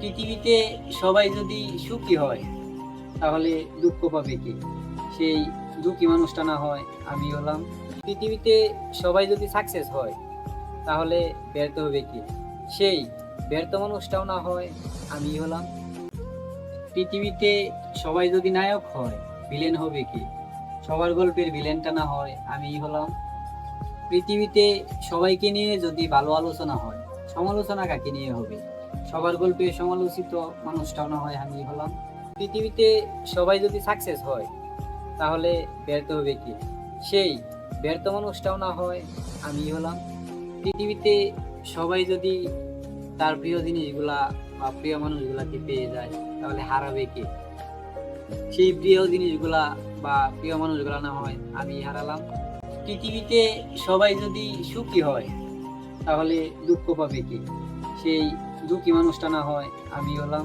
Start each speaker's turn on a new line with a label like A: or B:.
A: পৃথিবীতে সবাই যদি সুখী হয়, তাহলে দুঃখ পাবে কি? সেই দুঃখী মানুষটা না হয় আমি হলাম। পৃথিবীতে সবাই যদি সাকসেস হয়, তাহলে ব্যর্থ হবে কি? সেই ব্যর্থ মানুষটাও না হয় আমি হলাম। পৃথিবীতে সবাই যদি নায়ক হয় ভিলেন হবে কি? সবার গল্পের ভিলেনটা না হয় আমি হলাম। পৃথিবীতে সবাইকে নিয়ে যদি ভালো আলোচনা হয়, সমালোচনা কাকে নিয়ে হবে? সবার গল্পে সমালোচিত মানুষটাও না হয় আমি হলাম। পৃথিবীতে সবাই যদি সাকসেস হয়, তাহলে ব্যর্থ হবে কি? সেই ব্যর্থ মানুষটাও না হয় আমি হলাম। পৃথিবীতে সবাই যদি তার প্রিয় জিনিসগুলা বা প্রিয় মানুষগুলাকে পেয়ে যায়, তাহলে হারাবে কে? সেই প্রিয় জিনিসগুলা বা প্রিয় মানুষগুলা না হয় আমি হারালাম। পৃথিবীতে সবাই যদি সুখী হয়, তাহলে দুঃখ পাবে কি? সেই দুঃখী মানুষটা না হয় আমি হলাম।